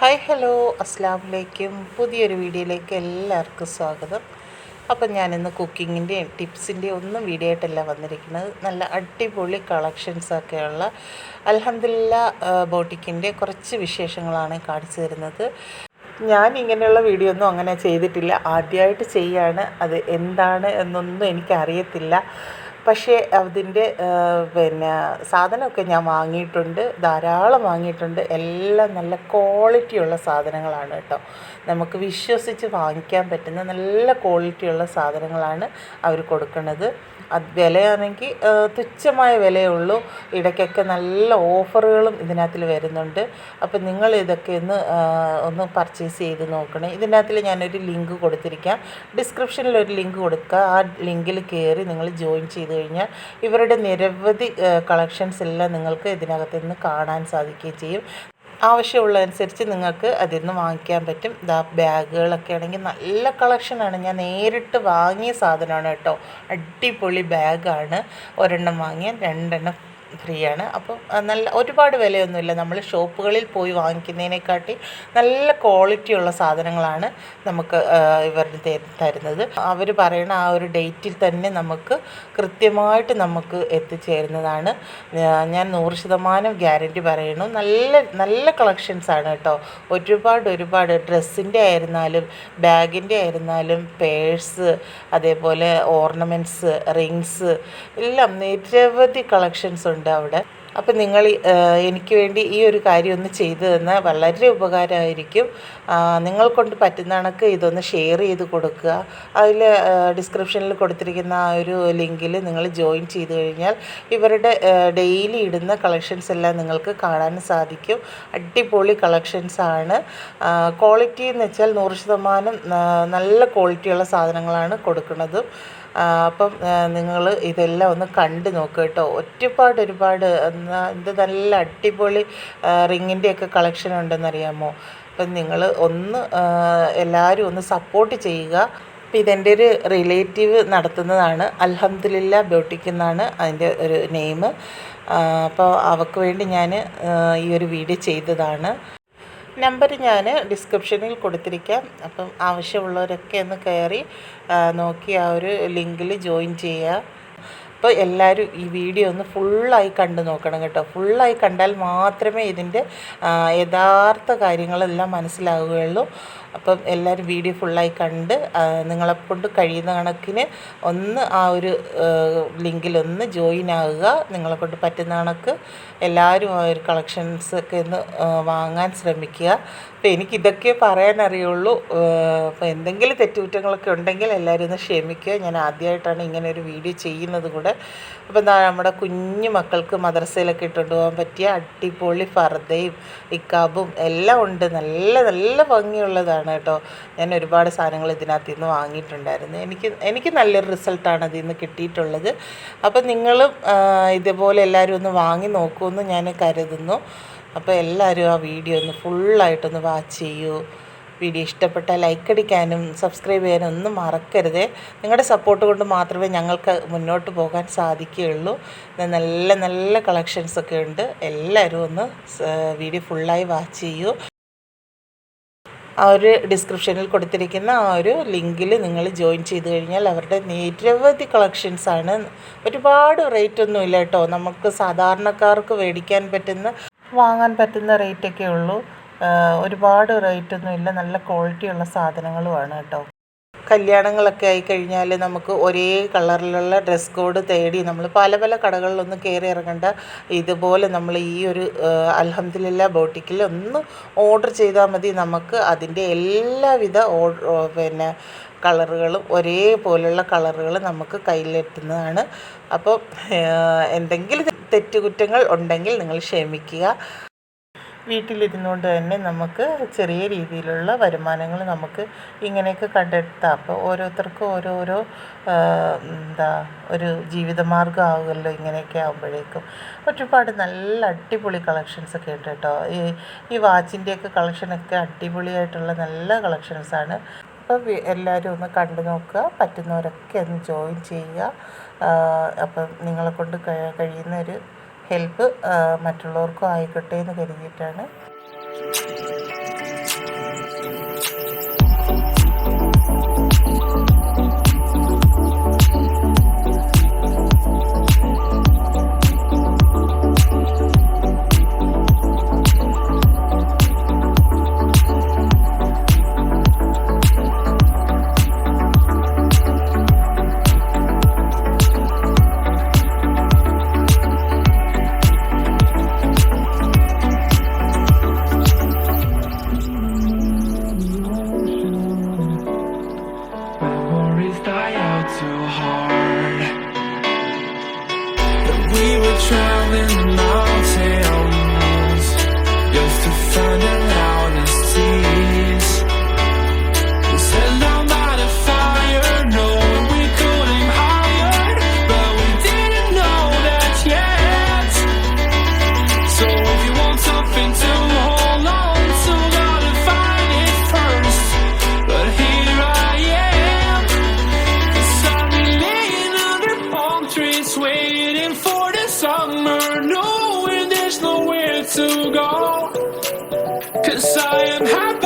Hi hello. അസ്സാം വലൈക്കും പുതിയൊരു വീഡിയോയിലേക്ക് എല്ലാവർക്കും സ്വാഗതം. അപ്പം ഞാനിന്ന് കുക്കിങ്ങിന്റെയും ടിപ്സിന്റെയും ഒന്നും വീഡിയോ ആയിട്ടല്ല വന്നിരിക്കുന്നത്. നല്ല അടിപൊളി കളക്ഷൻസൊക്കെയുള്ള അലഹമില്ല ബോട്ടിക്കിന്റെ കുറച്ച് വിശേഷങ്ങളാണ് കാണിച്ചു തരുന്നത്. ഞാൻ ഇങ്ങനെയുള്ള വീഡിയോ ഒന്നും അങ്ങനെ ചെയ്തിട്ടില്ല. ആദ്യമായിട്ട് ചെയ്യാണ്. അത് എന്താണ് എന്നൊന്നും എനിക്കറിയത്തില്ല. പക്ഷേ അതിന്റെ പിന്നെ സാധനമൊക്കെ ഞാൻ വാങ്ങിയിട്ടുണ്ട് ധാരാളം വാങ്ങിയിട്ടുണ്ട്. എല്ലാം നല്ല ക്വാളിറ്റിയുള്ള സാധനങ്ങളാണ് കേട്ടോ. നമുക്ക് വിശ്വസിച്ച് വാങ്ങിക്കാൻ പറ്റുന്ന നല്ല ക്വാളിറ്റിയുള്ള സാധനങ്ങളാണ് അവർ കൊടുക്കുന്നത്. അത് വിലയാണെങ്കിൽ തുച്ഛമായ വിലയേ ഉള്ളൂ. ഇടയ്ക്കൊക്കെ നല്ല ഓഫറുകളും ഇതിനകത്തിൽ വരുന്നുണ്ട്. അപ്പം നിങ്ങൾ ഇതൊക്കെ ഒന്ന് ഒന്ന് പർച്ചേസ് ചെയ്ത് നോക്കണേ. ഇതിനകത്തിൽ ഞാനൊരു ലിങ്ക് കൊടുത്തിരിക്കാം. ഡിസ്ക്രിപ്ഷനിൽ ഒരു ലിങ്ക് കൊടുക്കുക. ആ ലിങ്കിൽ കയറി നിങ്ങൾ ജോയിൻ ചെയ്ത് കഴിഞ്ഞാൽ ഇവരുടെ നിരവധി കളക്ഷൻസ് എല്ലാം നിങ്ങൾക്ക് ഇതിനകത്ത് നിന്ന് കാണാൻ സാധിക്കുകയും ചെയ്യും. ആവശ്യമുള്ളതനുസരിച്ച് നിങ്ങൾക്ക് അതിൽ നിന്ന് വാങ്ങിക്കാൻ പറ്റും. ഇതാ ബാഗുകളൊക്കെ ആണെങ്കിൽ നല്ല കളക്ഷനാണ് ഞാൻ നേരിട്ട് വാങ്ങിയ സാധനമാണ് കേട്ടോ. അടിപൊളി ബാഗാണ്. ഒരെണ്ണം വാങ്ങിയാൽ രണ്ടെണ്ണം ഫ്രീ ആണ് അപ്പം നല്ല ഒരുപാട് വിലയൊന്നുമില്ല. നമ്മൾ ഷോപ്പുകളിൽ പോയി വാങ്ങിക്കുന്നതിനെക്കാട്ടി നല്ല ക്വാളിറ്റിയുള്ള സാധനങ്ങളാണ് നമുക്ക് ഇവർ തരുന്നത്. അവർ പറയുന്ന ആ ഒരു ഡേറ്റിൽ തന്നെ നമുക്ക് കൃത്യമായിട്ട് നമുക്ക് എത്തിച്ചേരുന്നതാണ്. ഞാൻ നൂറ് ശതമാനം ഗ്യാരന്റി പറയുന്നു. നല്ല നല്ല കളക്ഷൻസ് ആണ് കേട്ടോ. ഒരുപാട് ഒരുപാട് ഡ്രസ്സിന്റെ ആയിരുന്നാലും ബാഗിന്റെ ആയിരുന്നാലും പേഴ്സ് അതേപോലെ ഓർണമെന്റ്സ് റിങ്സ് എല്ലാം നിരവധി കളക്ഷൻസ് ഉണ്ട്. ഉണ്ട് അവിടെ. അപ്പം നിങ്ങൾ എനിക്ക് വേണ്ടി ഈ ഒരു കാര്യം ഒന്ന് ചെയ്തു തന്നാൽ വളരെ ഉപകാരമായിരിക്കും. നിങ്ങൾ കൊണ്ട് പറ്റുന്ന കണക്ക് ഇതൊന്ന് ഷെയർ ചെയ്ത് കൊടുക്കുക. അതിൽ ഡിസ്ക്രിപ്ഷനിൽ കൊടുത്തിരിക്കുന്ന ആ ഒരു ലിങ്കിൽ നിങ്ങൾ ജോയിൻ ചെയ്ത് കഴിഞ്ഞാൽ ഇവരുടെ ഡെയിലി ഇടുന്ന കളക്ഷൻസ് എല്ലാം നിങ്ങൾക്ക് കാണാൻ സാധിക്കും. അടിപൊളി കളക്ഷൻസ് ആണ്. ക്വാളിറ്റി എന്ന് വെച്ചാൽ നൂറ് ശതമാനം നല്ല ക്വാളിറ്റിയുള്ള സാധനങ്ങളാണ് കൊടുക്കുന്നത്. അപ്പം നിങ്ങൾ ഇതെല്ലാം ഒന്ന് കണ്ട് നോക്കുക കേട്ടോ. ഒരുപാട് ഒരുപാട് ഇത് നല്ല അടിപൊളി റിങ്ങിന്റെയൊക്കെ കളക്ഷൻ ഉണ്ടെന്നറിയാമോ? അപ്പം നിങ്ങൾ ഒന്ന് എല്ലാവരും ഒന്ന് സപ്പോർട്ട് ചെയ്യുക. അപ്പം ഇതെന്റെ ഒരു റിലേറ്റീവ് നടത്തുന്നതാണ്. അൽഹംദുലില്ല ബ്യൂട്ടിക്ക് എന്നാണ് അതിന്റെ ഒരു നെയിം. അപ്പോൾ അവൾക്ക് വേണ്ടി ഞാൻ ഈ ഒരു വീഡിയോ ചെയ്തതാണ്. നമ്പർ ഞാൻ ഡിസ്ക്രിപ്ഷനിൽ കൊടുത്തിരിക്കാം. അപ്പം ആവശ്യമുള്ളവരൊക്കെ ഒന്ന് കയറി നോക്കി ആ ഒരു ലിങ്കിൽ ജോയിൻ ചെയ്യുക. അപ്പോൾ എല്ലാവരും ഈ വീഡിയോ ഒന്ന് ഫുള്ളായി കണ്ടു നോക്കണം കേട്ടോ. ഫുള്ളായി കണ്ടാൽ മാത്രമേ ഇതിന്റെ യഥാർത്ഥ കാര്യങ്ങളെല്ലാം മനസ്സിലാവുകയുള്ളൂ. അപ്പം എല്ലാവരും വീഡിയോ ഫുള്ളായി കണ്ട് നിങ്ങളെക്കൊണ്ട് കഴിയുന്ന കണക്കിന് ഒന്ന് ആ ഒരു ലിങ്കിലൊന്ന് ജോയിൻ ആകുക നിങ്ങളെക്കൊണ്ട് പറ്റുന്ന കണക്ക് എല്ലാവരും ആ ഒരു കളക്ഷൻസൊക്കെ ഒന്ന് വാങ്ങാൻ ശ്രമിക്കുക. അപ്പോൾ എനിക്കിതൊക്കെ പറയാനറിയുള്ളൂ. അപ്പോൾ എന്തെങ്കിലും തെറ്റുകുറ്റങ്ങളൊക്കെ ഉണ്ടെങ്കിൽ എല്ലാവരും ഒന്ന് ക്ഷമിക്കുക. ഞാൻ ആദ്യമായിട്ടാണ് ഇങ്ങനെ ഒരു വീഡിയോ ചെയ്യുന്നത് കൂടെ. അപ്പോൾ എന്താ നമ്മുടെ കുഞ്ഞു മക്കൾക്ക് മദ്രസയിലൊക്കെ ഇട്ടുകൊണ്ട് പോകാൻ പറ്റിയ അടിപൊളി ഫർദയും ഇക്കാബും എല്ലാം ഉണ്ട്. നല്ല നല്ല ഭംഗിയുള്ളതാണ് കേട്ടോ. ഞാൻ ഒരുപാട് സാധനങ്ങൾ ഇതിനകത്ത് നിന്ന് വാങ്ങിയിട്ടുണ്ടായിരുന്നു. എനിക്ക് എനിക്ക് നല്ലൊരു റിസൾട്ടാണ് അതിൽ നിന്ന് കിട്ടിയിട്ടുള്ളത്. അപ്പം നിങ്ങളും ഇതേപോലെ എല്ലാവരും ഒന്ന് വാങ്ങി നോക്കുമെന്ന് ഞാൻ കരുതുന്നു. അപ്പോൾ എല്ലാവരും ആ വീഡിയോ ഒന്ന് ഫുള്ളായിട്ടൊന്ന് വാച്ച് ചെയ്യൂ. വീഡിയോ ഇഷ്ടപ്പെട്ട ലൈക്ക് അടിക്കാനും സബ്സ്ക്രൈബ് ചെയ്യാനും ഒന്നും മറക്കരുത്. നിങ്ങളുടെ സപ്പോർട്ട് കൊണ്ട് മാത്രമേ ഞങ്ങൾക്ക് മുന്നോട്ട് പോകാൻ സാധിക്കുകയുള്ളൂ. നല്ല നല്ല കളക്ഷൻസൊക്കെ ഉണ്ട്. എല്ലാവരും ഒന്ന് വീഡിയോ ഫുള്ളായി വാച്ച് ചെയ്യൂ. ആ ഒരു ഡിസ്ക്രിപ്ഷനിൽ കൊടുത്തിരിക്കുന്ന ആ ഒരു ലിങ്കിൽ നിങ്ങൾ ജോയിൻ ചെയ്ത് കഴിഞ്ഞാൽ അവരുടെ നിരവധി കളക്ഷൻസാണ് ഒരുപാട് റേറ്റ് ഒന്നും ഇല്ല കേട്ടോ. നമുക്ക് സാധാരണക്കാർക്ക് മേടിക്കാൻ പറ്റുന്ന വാങ്ങാൻ പറ്റുന്ന റേറ്റൊക്കെ ഉള്ളൂ. ഒരുപാട് റേറ്റ് ഒന്നും ഇല്ല. നല്ല ക്വാളിറ്റിയുള്ള സാധനങ്ങളുമാണ് കേട്ടോ. കല്യാണങ്ങളൊക്കെ ആയിക്കഴിഞ്ഞാൽ നമുക്ക് ഒരേ കളറിലുള്ള ഡ്രസ് കോഡ് തേടി നമ്മൾ പല പല കടകളിലൊന്നും കയറി ഇറങ്ങേണ്ട. ഇതുപോലെ നമ്മൾ ഈ ഒരു അലഹമ്മദില്ല ബോട്ടിക്കിൽ ഒന്ന് ഓർഡർ ചെയ്താൽ മതി. നമുക്ക് അതിന്റെ എല്ലാവിധ പിന്നെ കളറുകളും ഒരേപോലുള്ള കളറുകൾ നമുക്ക് കയ്യിലെത്തുന്നതാണ്. അപ്പോൾ എന്തെങ്കിലും തെറ്റുകുറ്റങ്ങൾ ഉണ്ടെങ്കിൽ നിങ്ങൾ ക്ഷമിക്കുക. വീട്ടിലിരുന്നുകൊണ്ട് തന്നെ നമുക്ക് ചെറിയ രീതിയിലുള്ള വരുമാനങ്ങൾ നമുക്ക് ഇങ്ങനെയൊക്കെ കണ്ടെത്താം. അപ്പോൾ ഓരോരുത്തർക്കും ഓരോരോ എന്താ ഒരു ജീവിതമാർഗം ആവുമല്ലോ ഇങ്ങനെയൊക്കെ ആകുമ്പോഴേക്കും ഒരുപാട് നല്ല അടിപൊളി കളക്ഷൻസ് ഒക്കെ ഉണ്ട് കേട്ടോ. ഈ ഈ വാച്ചിന്റെയൊക്കെ കളക്ഷനൊക്കെ അടിപൊളിയായിട്ടുള്ള നല്ല കളക്ഷൻസാണ് അപ്പോൾ എല്ലാവരും ഒന്ന് കണ്ടു നോക്കുക. പറ്റുന്നവരൊക്കെ ഒന്ന് ജോയിൻ ചെയ്യുക. അപ്പം നിങ്ങളെ കൊണ്ട് കഴിയുന്ന ഒരു ഹെൽപ്പ് മറ്റുള്ളവർക്കും ആയിക്കോട്ടെ എന്ന് കരുതിയിട്ടാണ്. and happy.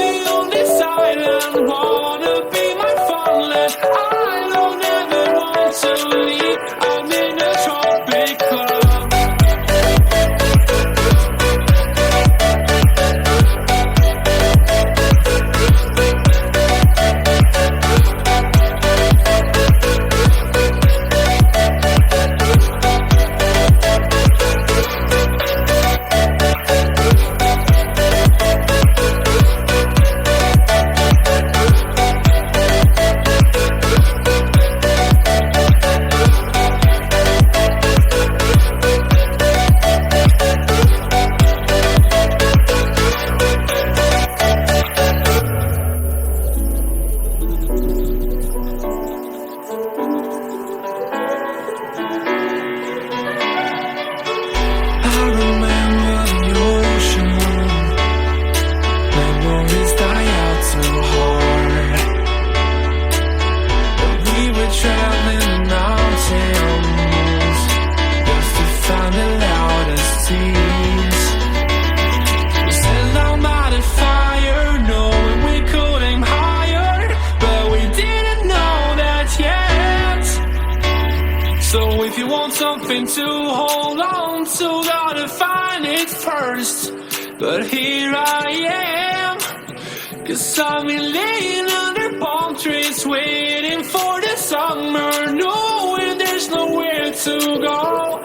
Something to hold on to, gotta find it first. But here I am, cause I've been laying under palm trees, waiting for the summer, knowing there's nowhere to go.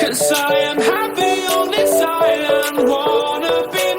Cause I am happy on this island, wanna be